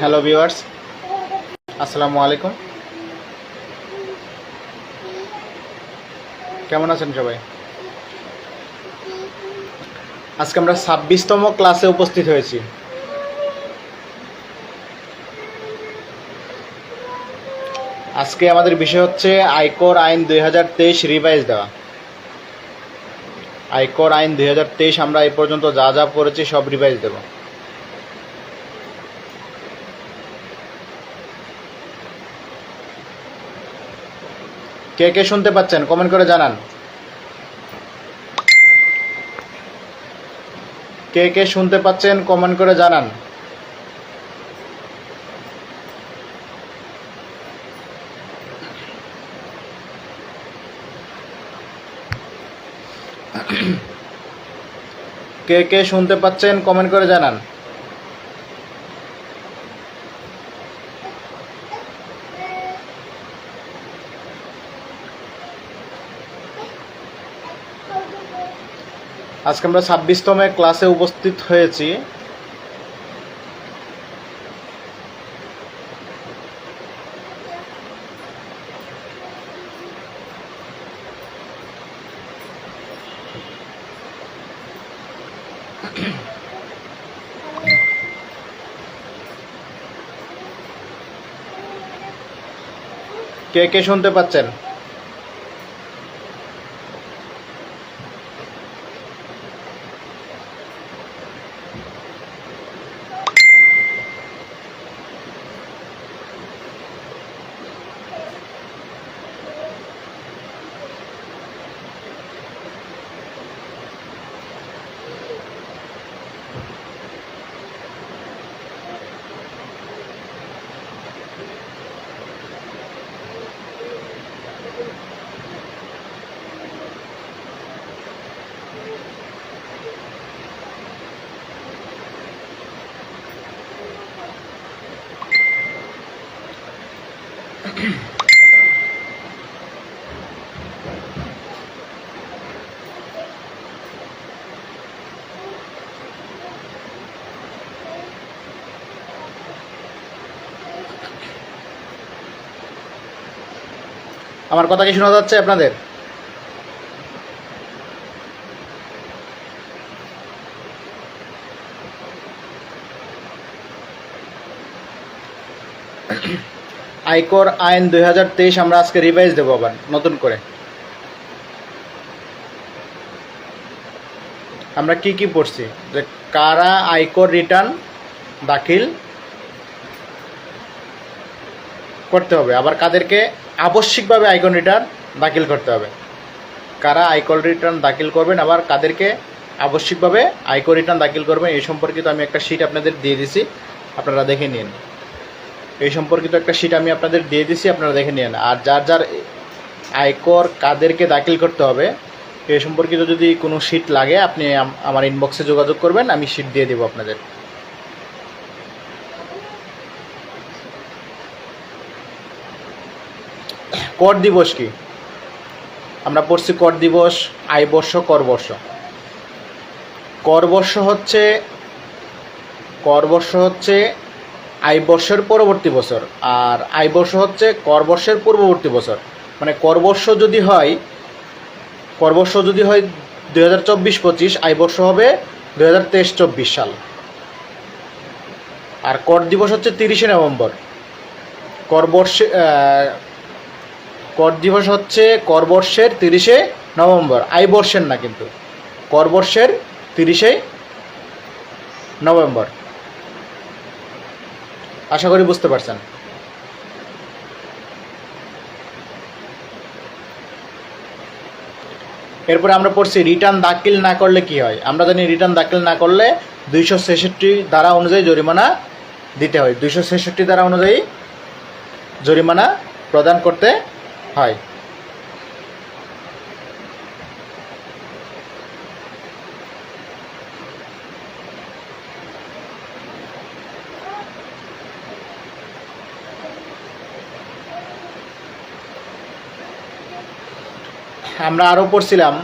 Hello viewers, আসসালামু আলাইকুম। কেমন আছেন সবাই? আজকে আমরা ছাব্বিশতম ক্লাসে উপস্থিত হয়েছি। আজকে আমাদের বিষয় হচ্ছে আয়কর আইন দুই হাজার তেইশ রিভাইজ দেওয়া। আয়কর আইন দুই হাজার তেইশ আমরা এই পর্যন্ত যা যা করেছি সব রিভাইজ দেবো। কে কে শুনতে পাচ্ছেন? কমেন্ট করে জানান। কে কে শুনতে পাচ্ছেন? কমেন্ট করে জানান। কে কে শুনতে পাচ্ছেন? কমেন্ট করে জানান। আজকে আমরা ছাব্বিশতম ক্লাসে উপস্থিত হয়েছি। কে কে শুনতে পাচ্ছেন? আমার কথা কি শোনা যাচ্ছে আপনাদের? আয়কর আইন দুই হাজার তেইশ আমরা আজকে রিভাইজ দেবো আবার, নতুন করে। আমরা কি কি পড়ছি? যে কারা আয়কর রিটার্ন দাখিল করতে হবে, আবার কাদেরকে আবশ্যিকভাবে আয়কর রিটার্ন দাখিল করতে হবে। কারা আয়কর রিটার্ন দাখিল করবেন, আবার কাদেরকে আবশ্যিকভাবে আয়কর রিটার্ন দাখিল করবেন, এই সম্পর্কিত আমি একটা শিট আপনাদের দিয়ে দিছি, আপনারা দেখে নিন। এই সম্পর্কিত একটা শিট আমি আপনাদের দিয়ে দিছি, আপনারা দেখে নিন আর যার যার আয়কর কাদেরকে দাখিল করতে হবে এই সম্পর্কিত যদি কোনো শিট লাগে, আপনি আমার ইনবক্সে যোগাযোগ করবেন, আমি শিট দিয়ে দেবো আপনাদের। কর দিবস কি? আমরা পড়ছি কর দিবস আয়বর্ষ করবর্ষ করবর্ষ হচ্ছে করবর্ষ হচ্ছে আয়বর্ষের পরবর্তী বছর, আর আয় বর্ষ হচ্ছে করবর্ষের পূর্ববর্তী বছর। মানে করবর্ষ যদি হয় করবর্ষ যদি হয় দুই হাজার চব্বিশ পঁচিশ আয়বর্ষ হবে দুই হাজার তেইশ চব্বিশ সাল। আর কর দিবস হচ্ছে তিরিশে নভেম্বর। করবর্ষে কর দিবস হচ্ছে করবর্ষের তিরিশে নভেম্বর। আইবর্ষের না কিন্তু করবর্ষের তিরিশে নভেম্বর। আশা করি বুঝতে পারছেন। এরপরে আমরা পড়ছি, রিটার্ন দাখিল না করলে কি হয়? আমরা জানি রিটার্ন দাখিল না করলে দুইশো ছেষট্টি ধারা অনুযায়ী জরিমানা দিতে হয়। দুইশো ছেষট্টি ধারা অনুযায়ী জরিমানা প্রদান করতে হয়। আমরা আরও পড়ছিলাম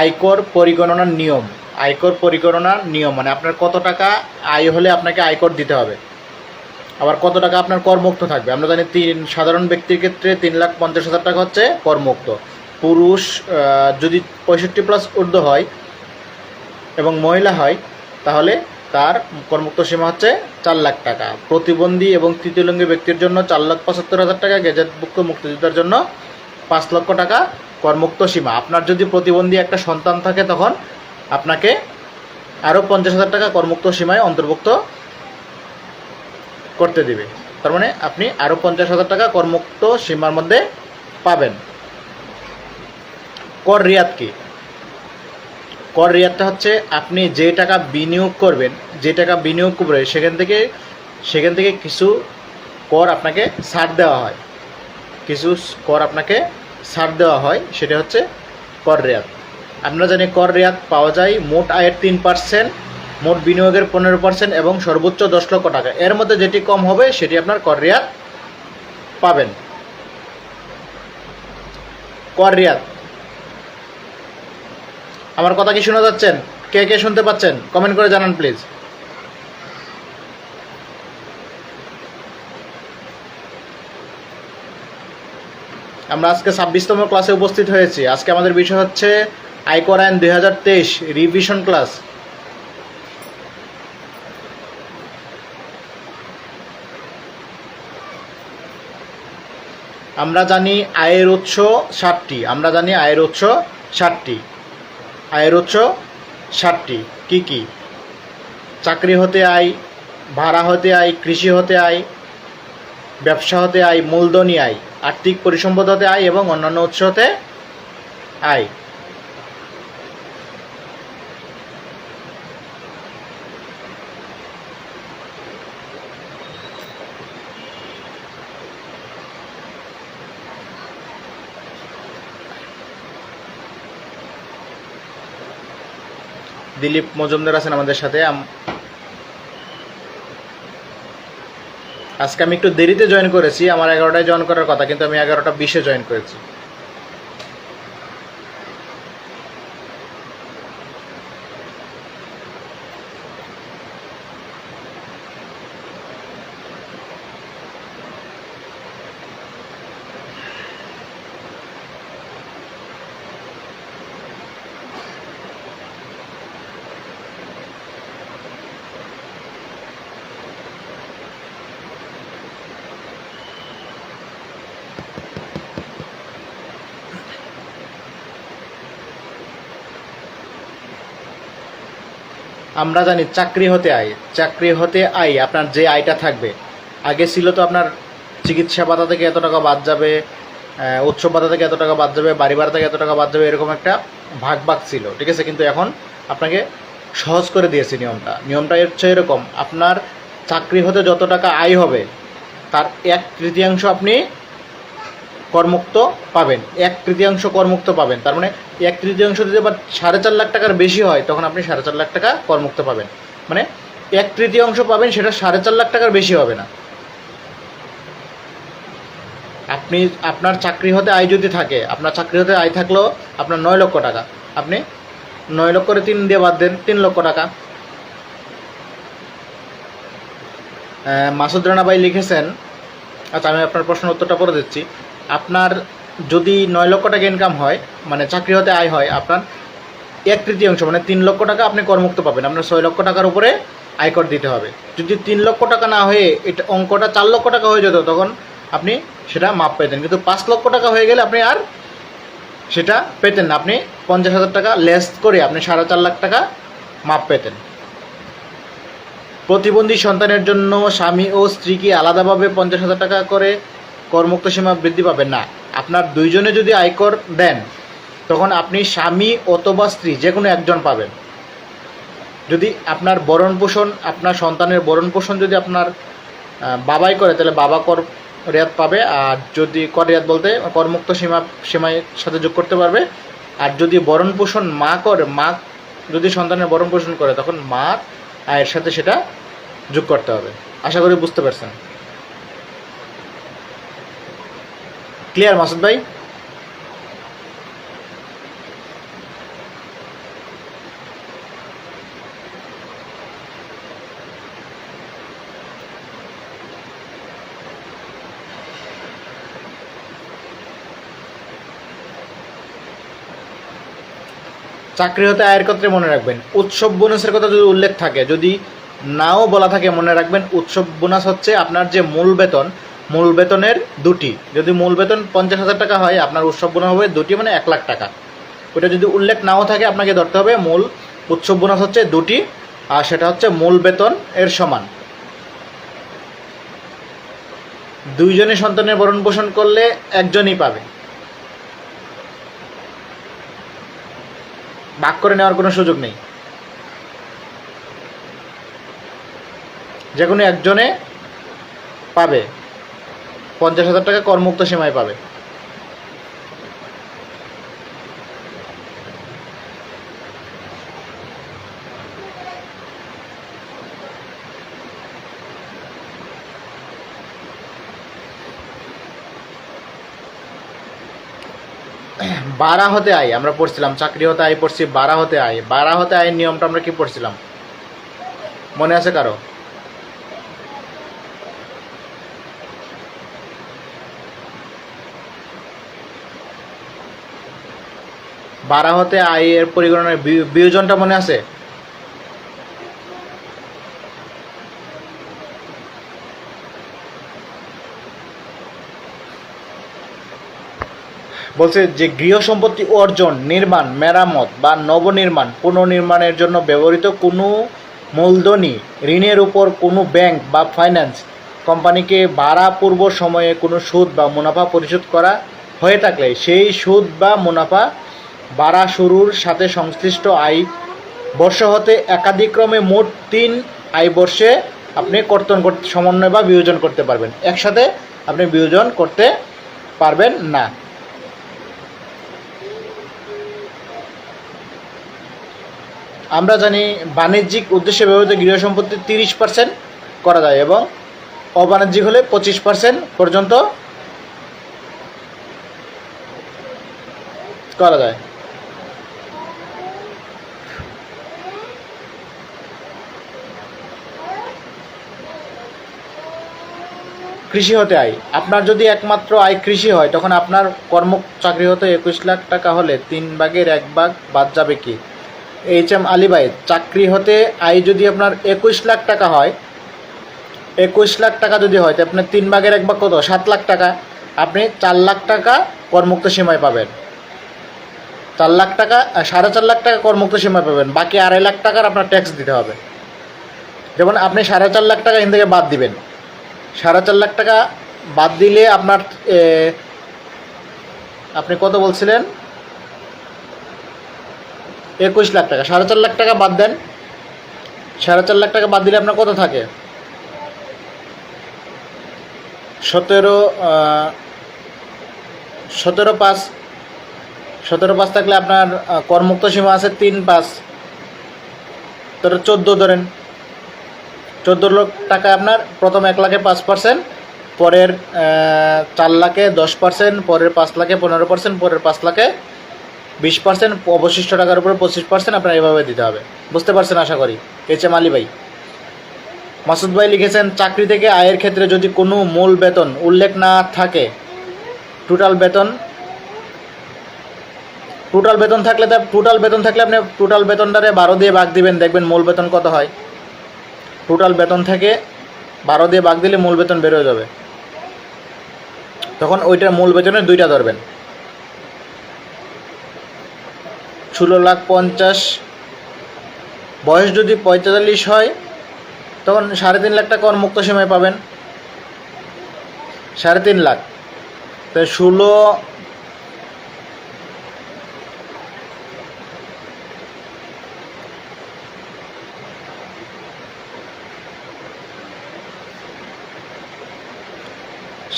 আয়কর পরিগণনার নিয়ম। আয়কর পরিগণনার নিয়ম মানে আপনার কত টাকা আয় হলে আপনাকে আয়কর দিতে হবে। আবার কত টাকা আপনার করমুক্ত থাকবে। আমরা জানি তিন, সাধারণ ব্যক্তির ক্ষেত্রে তিন লাখ পঞ্চাশ হাজার টাকা হচ্ছে করমুক্ত। পুরুষ যদি পঁয়ষট্টি প্লাস ঊর্ধ্ব হয় এবং মহিলা হয়, তাহলে তার করমুক্ত সীমা হচ্ছে চার লাখ টাকা। প্রতিবন্ধী এবং তৃতীয়লিঙ্গী ব্যক্তির জন্য চার লাখ পঁচাত্তর হাজার টাকা গেজেটভুক্ত মুক্তিযোদ্ধার জন্য পাঁচ লক্ষ টাকা করমুক্ত সীমা। আপনার যদি প্রতিবন্ধী একটা সন্তান থাকে তখন আপনাকে আরও পঞ্চাশ হাজার টাকা করমুক্ত সীমায় অন্তর্ভুক্ত করতে দিবে। তার মানে আপনি আরও পঞ্চাশ হাজার টাকা করমুক্ত সীমার মধ্যে পাবেন। কর রিয়াদ কি? কর রিয়াদটা হচ্ছে আপনি যে টাকা বিনিয়োগ করবেন, যে টাকা বিনিয়োগ করবে সেখান থেকে সেখান থেকে কিছু কর আপনাকে ছাড় দেওয়া হয়। কিছু কর আপনাকে ছাড় দেওয়া হয়, সেটা হচ্ছে কর রেয়াত। আমরা জানি কর রেয়াত পাওয়া যায় মোট আয়ের তিন পার্সেন্ট মোট বিনিয়োগের পনেরো পার্সেন্ট এবং সর্বোচ্চ দশ লক্ষ টাকা। এর মধ্যে যেটি কম হবে, সেটি আপনার কর রেয়াত পাবেন। কর রেয়াত। আমার কথা কি শোনা যাচ্ছেন? কে কে শুনতে পাচ্ছেন? কমেন্ট করে জানান প্লিজ আমরা আজকে ছাব্বিশতম ক্লাসে উপস্থিত হয়েছি। আজকে আমাদের বিষয় হচ্ছে আয়কর আইন দুই হাজার তেইশ রিভিশন ক্লাস আমরা জানি আয়ের উৎস ষাটটি। আমরা জানি আয়ের উৎস ষাটটি। আয়ের উৎস ষাটটি। কি কি? চাকরি হতে আয়, ভাড়া হতে আয়, কৃষি হতে আয়, ব্যবসা হতে আয়, মূলধনী আয়। আর্থিক পরিসম্পদ হতে আয় এবং অন্যান্য উৎস হতে আয়। দিলীপ মজুমদার আছেন আমাদের সাথে আম- আজকে আমি একটু দেরিতে জয়েন করেছি, আমার এগারোটায় জয়েন করার কথা, কিন্তু আমি এগারোটা বিশে জয়েন করেছি। আমরা জানি চাকরি হতে আয়। চাকরি হতে আয়, আপনার যে আয়টা থাকবে। আগে ছিল তো আপনার চিকিৎসা ভাতা থেকে এত টাকা বাদ যাবে উৎসব ভাতা থেকে এত টাকা বাদ যাবে, বাড়ি ভাড়া থেকে এত টাকা বাদ যাবে, এরকম একটা ভাগ ভাগ ছিল, ঠিক আছে? কিন্তু এখন আপনাকে সহজ করে দিয়েছে নিয়মটা। নিয়মটা হচ্ছে এরকম, আপনার চাকরি হতে যত টাকা আয় হবে, তার এক তৃতীয়াংশ আপনি করমুক্ত পাবেন। এক তৃতীয়াংশ করমুক্ত পাবেন। তার মানে এক তৃতীয়াংশ যদি আবার সাড়ে চার লাখ টাকার বেশি হয়, তখন আপনি সাড়ে চার লাখ টাকা করমুক্ত পাবেন। মানে এক তৃতীয়াংশ পাবেন, সেটা সাড়ে চার লাখ টাকার বেশি হবে না। আপনি, আপনার চাকরি হতে আয় যদি থাকে, আপনার চাকরি হতে আয় থাকলেও আপনার নয় লক্ষ টাকা। আপনি নয় লক্ষ করে তিন দিয়ে বাদ দেন, তিন লক্ষ টাকা। মাসুদ রানা ভাই লিখেছেন আচ্ছা আমি আপনার প্রশ্নের উত্তরটা পরে দিচ্ছি। আপনার যদি নয় লক্ষ টাকা ইনকাম হয় মানে চাকরি হতে আয় হয় আপনার, এক তৃতীয়াংশ মানে তিন লক্ষ টাকা আপনি করমুক্ত পাবেন। আপনার ছয় লক্ষ টাকার উপরে আয়কর দিতে হবে। যদি তিন লক্ষ টাকা না হয়ে এটা অঙ্কটা চার লক্ষ টাকা হয়ে যেত, তখন আপনি সেটা মাপ পেতেন। কিন্তু পাঁচ লক্ষ টাকা হয়ে গেলে আপনি আর সেটা পেতেন না। আপনি পঞ্চাশ হাজার টাকা লেস করে আপনি সাড়ে চার লাখ টাকা মাপ পেতেন। প্রতিবন্ধী সন্তানের জন্য স্বামী ও স্ত্রীকে আলাদাভাবে পঞ্চাশ হাজার টাকা করে করমুক্ত সীমা বৃদ্ধি পাবেন না। আপনার দুইজনে যদি আয়কর দেন, তখন আপনি স্বামী অথবা স্ত্রী যে কোনো একজন পাবেন। যদি আপনার বরণ পোষণ আপনার সন্তানের বরণ পোষণ যদি আপনার বাবাই করে, তাহলে বাবা কর রেয়াত পাবে। আর যদি কর রেয়াত বলতে করমুক্ত সীমা সীমায় সাথে যোগ করতে পারবে। আর যদি বরণ পোষণ মা করে, মা যদি সন্তানের বরণ পোষণ করে, তখন মা আয়ের সাথে সেটা যোগ করতে হবে। আশা করি বুঝতে পারছেন। ক্লিয়ার মাসুদ ভাই? চাকরি হতে আয়ের কথা মনে রাখবেন। উৎসব বোনাসের কথা যদি উল্লেখ থাকে, যদি নাও বলা থাকে মনে রাখবেন, উৎসব বোনাস হচ্ছে আপনার যে মূল বেতন মূল বেতনের দুটি। যদি মূল বেতন পঞ্চাশ হাজার টাকা হয়, আপনার উৎসব বোনাস হবে দুটি মানে এক লাখ টাকা। ওটা যদি উল্লেখ নাও থাকে, আপনাকে ধরতে হবে মূল উৎসব বোনাস হচ্ছে দুটি, আর সেটা হচ্ছে মূল বেতন এর সমান। দুইজনে সন্তানের ভরণ পোষণ করলে একজনই পাবে। ভাগ করে নেওয়ার কোনো সুযোগ নেই। যে কোনো একজনে পাবে। পঞ্চাশ হাজার টাকা করমুক্ত সীমায় পাবে। বারা হতে আয়, আমরা পড়ছিলাম, চাকরি হতে আয় পড়ছি, বারা হতে আয়। বারা হতে আয়ের নিয়মটা আমরা কি পড়ছিলাম? মনে আছে কারও? বারা হতে আয়ের পরিগণনার বিয়োজনটা মনে আছে? বলছে যে গৃহ সম্পত্তি অর্জন, নির্মাণ, মেরামত বা নবনির্মাণ, পুনর্নির্মাণের জন্য ব্যবহৃত কোনো মূলধনী, ঋণের উপর কোনো ব্যাংক বা ফাইন্যান্স কোম্পানিকে ভাড়া পূর্ব সময়ে কোনো সুদ বা মুনাফা পরিশোধ করা হয়ে থাকলে সেই সুদ বা মুনাফা ভাড়া শুরুর সাথে সংশ্লিষ্ট আয় বর্ষ হতে একাধিক্রমে মোট তিন আয় বর্ষে আপনি কর্তন করতে সমন্বয় বা বিয়োজন করতে পারবেন। একসাথে আপনি বিয়োজন করতে পারবেন না। আমরা জানি বাণিজ্যিক উদ্দেশ্যে ব্যবহৃত গৃহ সম্পত্তি তিরিশ পার্সেন্ট করা যায় এবং অবাণিজ্যিক হলে পঁচিশ পার্সেন্ট পর্যন্ত করা যায়। কৃষি হতে আয়। আপনার যদি একমাত্র আয় কৃষি হয়, তখন আপনার কর্ম চাকরি হতে একুশ লাখ টাকা হলে তিন ভাগের এক ভাগ বাদ যাবে কি? এইচ এম আলী ভাই চাকরি হতে আয় যদি আপনার একুশ লাখ টাকা হয়, একুশ লাখ টাকা যদি হয়, তো আপনার তিন ভাগের এক ভাগ কত? সাত লাখ টাকা। আপনি চার লাখ টাকা করমুক্ত সীমায় পাবেন। চার লাখ টাকা সাড়ে চার লাখ টাকা করমুক্ত সীমায় পাবেন। বাকি আড়াই লাখ টাকার আপনার ট্যাক্স দিতে হবে। যেমন আপনি সাড়ে চার লাখ টাকা এখান থেকে বাদ দিবেন। সাড়ে চার লাখ টাকা বাদ দিলে আপনার আপনি কত বলছিলেন? একুশ লাখ টাকা। সাড়ে চার লাখ টাকা বাদ দেন। সাড়ে চার লাখ টাকা বাদ দিলে আপনার কত থাকে? সতেরো সতেরো পাঁচ। সতেরো পাঁচ থাকলে আপনার করমুক্ত সীমা আছে তিন পাঁচ। তাহলে চোদ্দ ধরেন। চোদ্দ লাখ টাকা আপনার, প্রথম এক লাখে পাঁচ পার্সেন্ট, পরের চার লাখে দশ পার্সেন্ট, পরের পাঁচ লাখে পনেরো পার্সেন্ট, পরের পাঁচ লাখে বিশ পার্সেন্ট, অবশিষ্ট টাকার উপরে পঁচিশ পার্সেন্ট আপনার এভাবে দিতে হবে। বুঝতে পারছেন আশা করি? এইচ এম আলী ভাই। মাসুদ ভাই লিখেছেন, চাকরি থেকে আয়ের ক্ষেত্রে যদি কোনো মূল বেতন উল্লেখ না থাকে টোটাল বেতন টোটাল বেতন থাকলে টোটাল বেতন থাকলে আপনি টোটাল বেতনটারে বারো দিয়ে ভাগ দিবেন, দেখবেন মূল বেতন কত হয়। টোটাল বেতন থেকে বারো দিয়ে ভাগ দিলে মূল বেতন বের হয়ে যাবে। তখন ওইটার মূল বেতনের দুইটা ধরবেন। ষোলো লাখ পঞ্চাশ, বয়স যদি পঁয়তাল্লিশ হয়, তখন সাড়ে তিন লাখ টাকা মুক্ত সীমায় পাবেন। সাড়ে তিন লাখ। তো ষোলো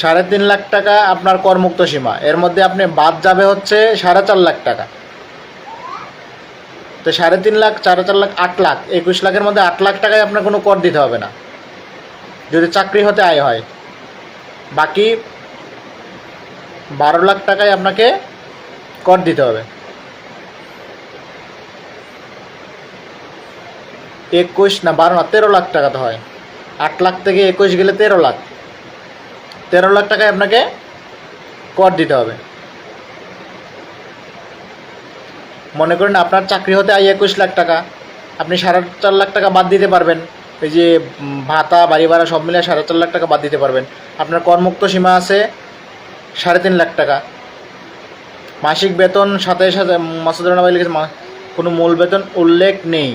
সাড়ে তিন লাখ টাকা আপনার করমুক্ত সীমা। এর মধ্যে আপনি বাদ যাবে হচ্ছে সাড়ে চার লাখ টাকা। তো সাড়ে তিন লাখ, সাড়ে চার লাখ, আট লাখ, একুশ লাখের মধ্যে আট লাখ টাকায় আপনার কোনো কর দিতে হবে না। যদি চাকরি হতে আয় হয়। বাকি বারো লাখ টাকায় আপনাকে কর দিতে হবে। একুশ না বারো না, তেরো লাখ টাকা তো হয়। আট লাখ থেকে একুশ গেলে তেরো লাখ। তেরো লাখ টাকায় আপনাকে কর দিতে হবে। মনে করেন আপনার চাকরি হতে আই একুশ লাখ টাকা, আপনি সাড়ে চার লাখ টাকা বাদ দিতে পারবেন। এই যে ভাতা, বাড়ি ভাড়া সব মিলে সাড়ে চার লাখ টাকা বাদ দিতে পারবেন। আপনার করমুক্ত সীমা আছে সাড়ে তিন লাখ টাকা। মাসিক বেতন সাতাইশ হাজার মাসুদুর রহমান ভাই লিখেছে কোনো মূল বেতন উল্লেখ নেই।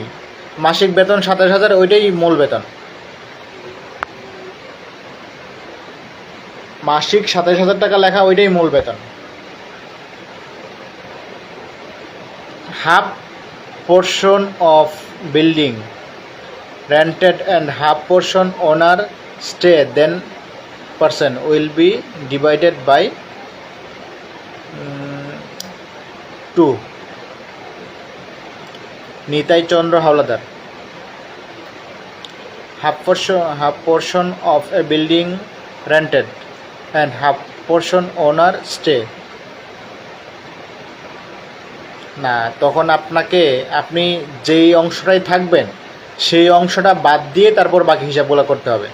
মাসিক বেতন সাতাশ হাজার, ওইটাই মূল বেতন। মাসিক সাতাইশ হাজার টাকা লেখা ওইটাই মূল বেতন। Half portion of building rented and half portion owner stay, then percent will be divided by two. Nitai Chandra Howlader. Half portion half portion of a building rented and half portion owner stay. না, তখন আপনাকে, আপনি যেই অংশটাই থাকবেন, সেই অংশটা বাদ দিয়ে তারপর বাকি হিসাবগুলো করতে হবে।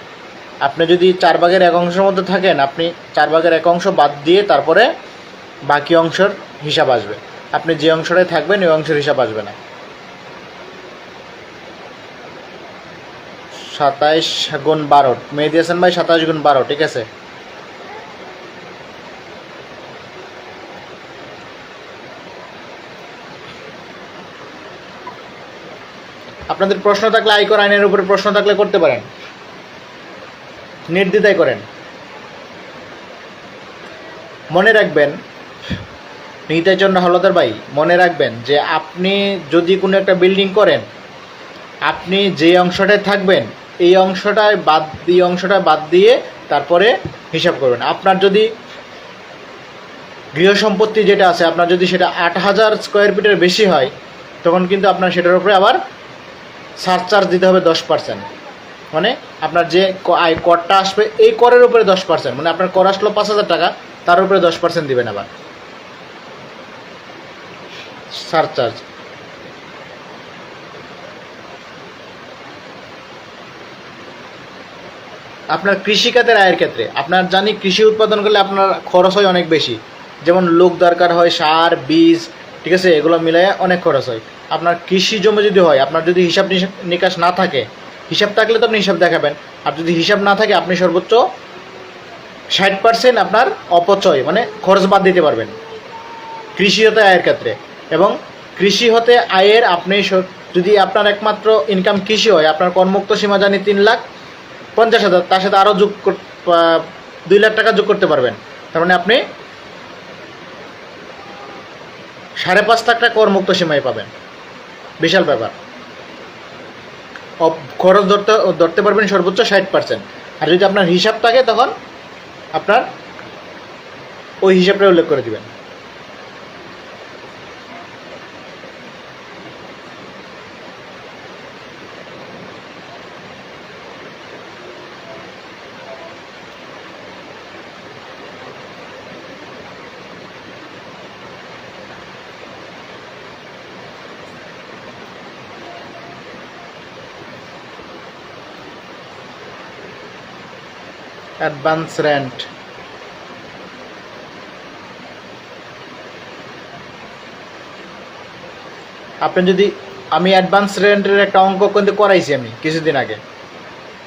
আপনি যদি চার ভাগের এক অংশের মধ্যে থাকেন, আপনি চার ভাগের এক অংশ বাদ দিয়ে তারপরে বাকি অংশের হিসাব আসবে। আপনি যে অংশটায় থাকবেন, ওই অংশের হিসাব আসবে না। সাতাইশ গুণ বারো, মেহেদি হাসান ভাই সাতাইশ গুণ বারো, ঠিক আছে? আপনাদের প্রশ্ন থাকলে আয়কর আইনের উপরে প্রশ্ন থাকলে করতে পারেন। নির্দ্বিধায় করেন। মনে রাখবেন, নিতাই চন্দ্র হলদার ভাই, মনে রাখবেন যে আপনি যদি কোনো একটা বিল্ডিং করেন, আপনি যে অংশটায় থাকবেন, এই অংশটায় বাদ, এই অংশটা বাদ দিয়ে তারপরে হিসাব করবেন। আপনার যদি গৃহ সম্পত্তি যেটা আছে, আপনার যদি সেটা আট হাজার স্কোয়ার ফিটের বেশি হয়, তখন কিন্তু আপনার সেটার উপরে আবার সারচার্জ দিতে হবে দশ পার্সেন্ট। মানে আপনার যে আয় করটা আসবে, এই করের উপরে দশ পার্সেন্ট। মানে আপনার কর আসলো পাঁচ হাজার টাকা, তার উপরে দশ পার্সেন্ট দিবেন আবার। সারচার্জ আপনার কৃষিখাতের আয়ের ক্ষেত্রে, আপনার জানি কৃষি উৎপাদন করলে আপনার খরচ হয় অনেক বেশি। যেমন লোক দরকার হয় সার, বীজ ঠিক আছে, এগুলো মিলিয়ে অনেক খরচ হয়। আপনার কৃষি জমি যদি হয়, আপনার যদি হিসাব নিকাশ না থাকে, হিসাব থাকলে তো আপনি হিসাব দেখাবেন। আর যদি হিসাব না থাকে, আপনি সর্বোচ্চ ষাট পার্সেন্ট আপনার অপচয় মানে খরচ বাদ দিতে পারবেন। কৃষি হতে আয়ের ক্ষেত্রে। এবং কৃষি হতে আয়ের আপনি যদি আপনার একমাত্র ইনকাম কৃষি হয়, আপনার কর্মুক্ত সীমা জানি তিন লাখ পঞ্চাশ হাজার, তার সাথে আরও যোগ দুই লাখ টাকা যোগ করতে পারবেন। তার মানে আপনি সাড়ে পাঁচ লাখ টাকা করমুক্ত সীমায় পাবেন। বিশাল ব্যাপার। খরচ ধরতে ধরতে পারবেন সর্বোচ্চ ষাট পার্সেন্ট আর যদি আপনার হিসাব থাকে, তখন আপনার ওই হিসাবটা উল্লেখ করে দিবেন। Advance rent. আপনি যদি, আমি অ্যাডভান্স রেন্টের একটা অঙ্ক কিন্তু করাইছি আমি কিছুদিন আগে।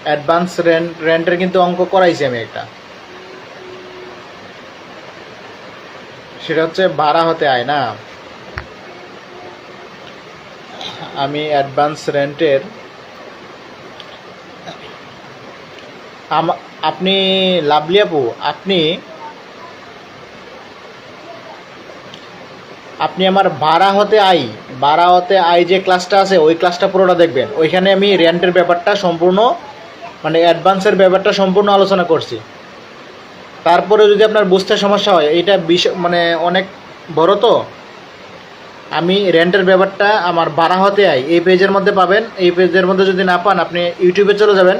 অ্যাডভান্স রেন্ট রেন্টের কিন্তু অঙ্ক করাইছি আমি একটা। সেটা হচ্ছে ভাড়া হতে আয় না। আমি অ্যাডভান্স রেন্টের, আম- আপনি লাভলি আপু, আপনি আপনি আমার ভাড়া হতে আই ভাড়া হতে আই যে ক্লাসটা আছে, ওই ক্লাসটা পুরোটা দেখবেন। ওইখানে আমি রেন্টের ব্যাপারটা সম্পূর্ণ মানে অ্যাডভান্সের ব্যাপারটা সম্পূর্ণ আলোচনা করছি। তারপরে যদি আপনার বুঝতে সমস্যা হয় এটা বিষ- মানে অনেক বড় তো, আমি রেন্টের ব্যাপারটা আমার ভাড়া হতে আই এই পেজের মধ্যে পাবেন। এই পেজের মধ্যে যদি না পান, আপনি ইউটিউবে চলে যাবেন।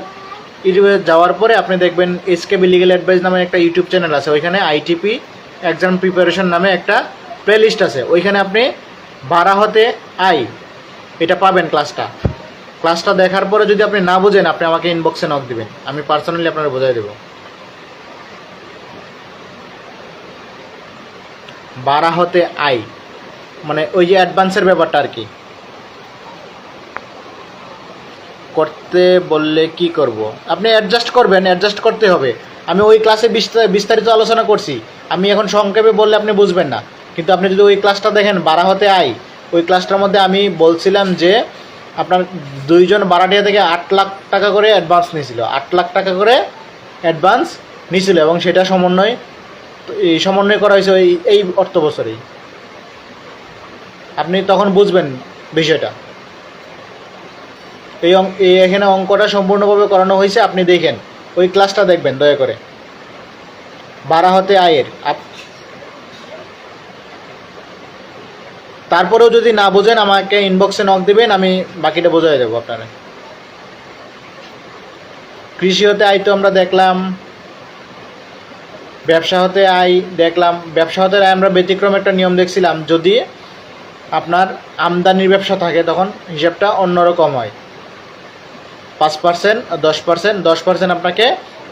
ইউটিউবে যাওয়ার পরে আপনি দেখবেন এসকেবি লিগেল অ্যাডভাইস নামে একটা ইউটিউব চ্যানেল আছে। ওইখানে আইটিপি এক্সাম প্রিপারেশন নামে একটা প্লে লিস্ট আছে। ওইখানে আপনি ভাড়া হতে আই, এটা পাবেন ক্লাসটা ক্লাসটা দেখার পরে যদি আপনি না বুঝেন, আপনি আমাকে ইনবক্সে নক দিবেন। আমি পার্সোনালি আপনার বোঝাই দেবো। ভাড়া হতে আই মানে ওই যে অ্যাডভান্সের ব্যাপারটা আর কি। করতে বললে কি করব? আপনি অ্যাডজাস্ট করবেন অ্যাডজাস্ট করতে হবে। আমি ওই ক্লাসে বিস্তা- বিস্তারিত আলোচনা করছি। আমি এখন সংক্ষেপে বললে আপনি বুঝবেন না। কিন্তু আপনি যদি ওই ক্লাসটা দেখেন বারা হতে আই ওই ক্লাসটার মধ্যে আমি বলছিলাম যে, আপনার দুইজন বারাটিয়া থেকে আট লাখ টাকা করে অ্যাডভান্স নিয়েছিল। আট লাখ টাকা করে অ্যাডভান্স নিয়েছিল এবং সেটা সমন্বয়, এই সমন্বয় করা হয়েছে এই অর্থ বছরেই আপনি তখন বুঝবেন বিষয়টা। এই এই এখানে অঙ্কটা সম্পূর্ণভাবে করানো হয়েছে, আপনি দেখেন। ওই ক্লাসটা দেখবেন, দয়া করে। বারা হতে আয়ের, আপ- তারপরেও যদি না বোঝেন, আমাকে ইনবক্সে নক দিবেন, আমি বাকিটা বোঝাই দেবো আপনারা কৃষি হতে আয় তো আমরা দেখলাম ব্যবসা হতে আয় দেখলাম ব্যবসা হতে আয় আমরা ব্যতিক্রম একটা নিয়ম দেখছিলাম, যদি আপনার আমদানির ব্যবসা থাকে, তখন হিসাবটা অন্যরকম হয়। পাঁচ পার্সেন্ট দশ পার্সেন্ট দশ পার্সেন্ট আপনাকে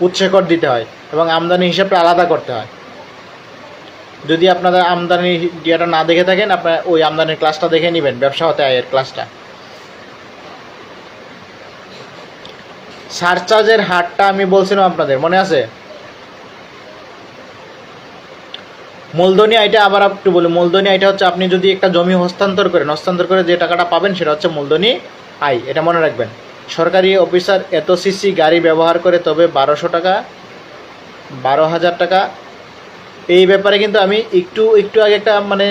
উৎসে কর দিতে হয় এবং আমদানি হিসাবটা আলাদা করতে হয়। যদি আপনাদের আমদানি ইয়েটা না দেখে থাকেন, আপনার ওই আমদানির ক্লাসটা দেখে নেবেন, ব্যবসা হতে আয়ের ক্লাসটা সারচার্জের হারটা আমি বলছিলাম আপনাদের, মনে আছে? মূলধনী আইটা আবার একটু বলি, মূলধনী আইটা হচ্ছে আপনি যদি একটা জমি হস্তান্তর করেন, হস্তান্তর করে যে টাকাটা পাবেন সেটা হচ্ছে মূলধনী আয়, এটা মনে রাখবেন। সরকারি অফিসার এত সিসি গাড়ি ব্যবহার করে তবে বারোশো টাকা, বারো হাজার টাকা। এই ব্যাপারে কিন্তু আমি একটু একটু আগে একটা মানে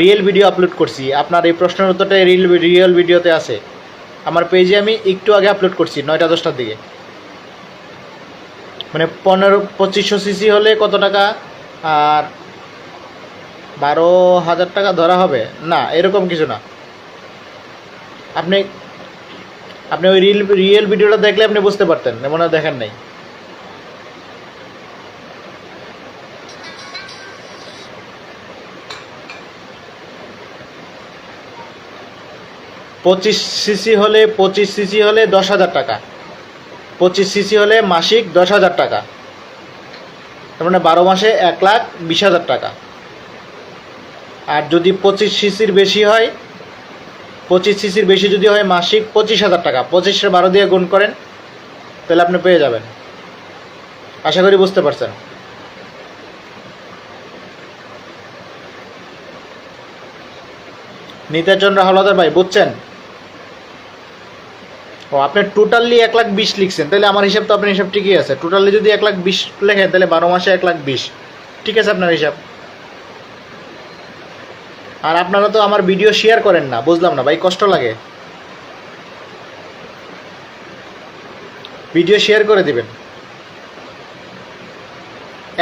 রিয়েল ভিডিও আপলোড করছি। আপনার এই প্রশ্নের উত্তরটা রিয়েল রিয়েল ভিডিওতে আছে। আমার পেজে আমি একটু আগে আপলোড করছি, নয়টা, দশটার দিকে। মানে পনেরো, পঁচিশশো সিসি হলে কত টাকা? আর বারো হাজার টাকা ধরা হবে? না, এরকম কিছু না। আপনি আপনি ওই রিল রিয়েল ভিডিওটা দেখলে আপনি বুঝতে পারতেন মনে হয় দেখেন নাই। পঁচিশ সিসি হলে, পঁচিশ সিসি হলে দশ হাজার টাকা। পঁচিশ সিসি হলে মাসিক দশ হাজার টাকা। তার মানে বারো মাসে এক লাখ বিশ হাজার টাকা। আর যদি পঁচিশ সিসির বেশি হয় পঁচিশ সিসির বেশি যদি হয় মাসিক পঁচিশ হাজার টাকা। পঁচিশে বারো দিয়ে গুণ করেন, তাহলে আপনি পেয়ে যাবেন। আশা করি বুঝতে পারছেন। নিতাচন্দ্র হলদার ভাই, বুঝছেন? ও, আপনি টোটালি এক লাখ বিশ লিখছেন, তাহলে আমার হিসাব তো আপনার হিসাব ঠিকই আছে। টোটালি যদি এক লাখ বিশ লেখেন, তাহলে বারো মাসে এক লাখ বিশ। ঠিক আছে আপনার হিসাব? আর আপনারা তো আমার ভিডিও শেয়ার করেন না, বুঝলাম না, ভাই, কষ্ট লাগে। ভিডিও শেয়ার করে দিবেন।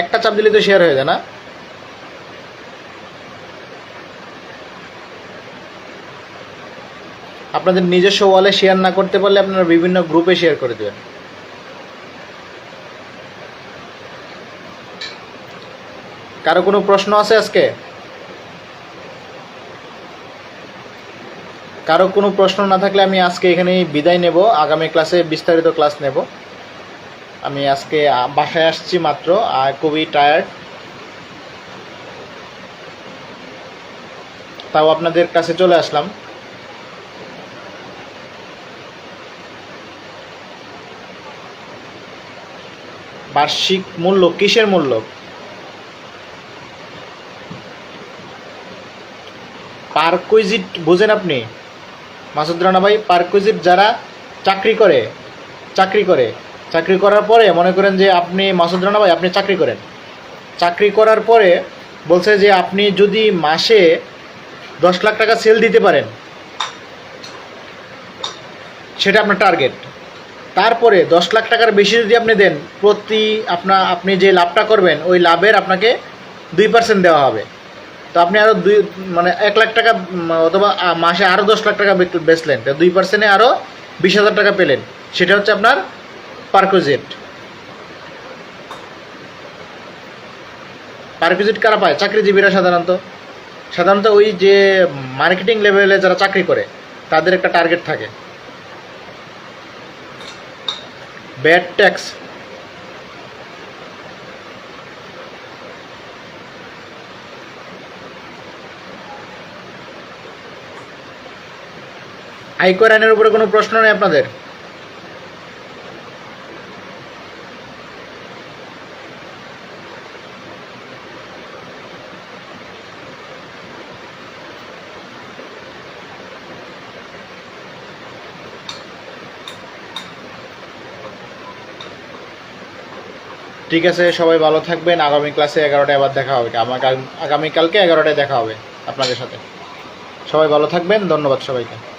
একটা চাপ দিলে তো শেয়ার হয়ে যায় না। আপনাদের নিজস্ব ওয়ালে শেয়ার না করতে পারলে আপনারা বিভিন্ন গ্রুপে শেয়ার করে দেবেন। কারও কোনো প্রশ্ন আছে আজকে? কারও কোনো প্রশ্ন না থাকলে আমি আজকে এখানেই বিদায় নেব। আগামী ক্লাসে বিস্তারিত ক্লাস নেব। আমি আজকে বাসায় আসছি মাত্র আর খুবই টায়ার্ড তাও আপনাদের কাছে চলে আসলাম। বার্ষিক মূল্য কিসের মূল্য? পার্কুইজিট বুঝেন আপনি? মাসুদ রানা ভাই পার্কুইজিট যারা চাকরি করে চাকরি করে, চাকরি করার পরে মনে করেন যে আপনি, মাসুদ রানা ভাই, আপনি চাকরি করেন। চাকরি করার পরে বলছে যে আপনি যদি মাসে দশ লাখ টাকা সেল দিতে পারেন, সেটা আপনার টার্গেট তারপরে দশ লাখ টাকার বেশি যদি আপনি দেন, প্রতি আপনা, আপনি যে লাভটা করবেন, ওই লাভের আপনাকে দুই পার্সেন্ট দেওয়া হবে। তো আপনি আরও দুই মানে এক লাখ টাকা অথবা মাসে আরও দশ লাখ টাকা বেচলেন। তো দুই পার্সেন্টে আরও বিশ হাজার টাকা পেলেন। সেটা হচ্ছে আপনার পার্কোজেট পার্কোজেট কারা পায়? চাকরিজীবীরা সাধারণত। সাধারণত ওই যে মার্কেটিং লেভেলে যারা চাকরি করে, তাদের একটা টার্গেট থাকে। ব্যাড ট্যাক্স আয়কর আইনের উপরে কোনো প্রশ্ন নেই আপনাদের? ঠিক আছে, সবাই ভালো থাকবেন। আগামী ক্লাসে এগারোটায় আবার দেখা হবে। আমার আগামীকালকে এগারোটায় দেখা হবে আপনাদের সাথে। সবাই ভালো থাকবেন। ধন্যবাদ সবাইকে।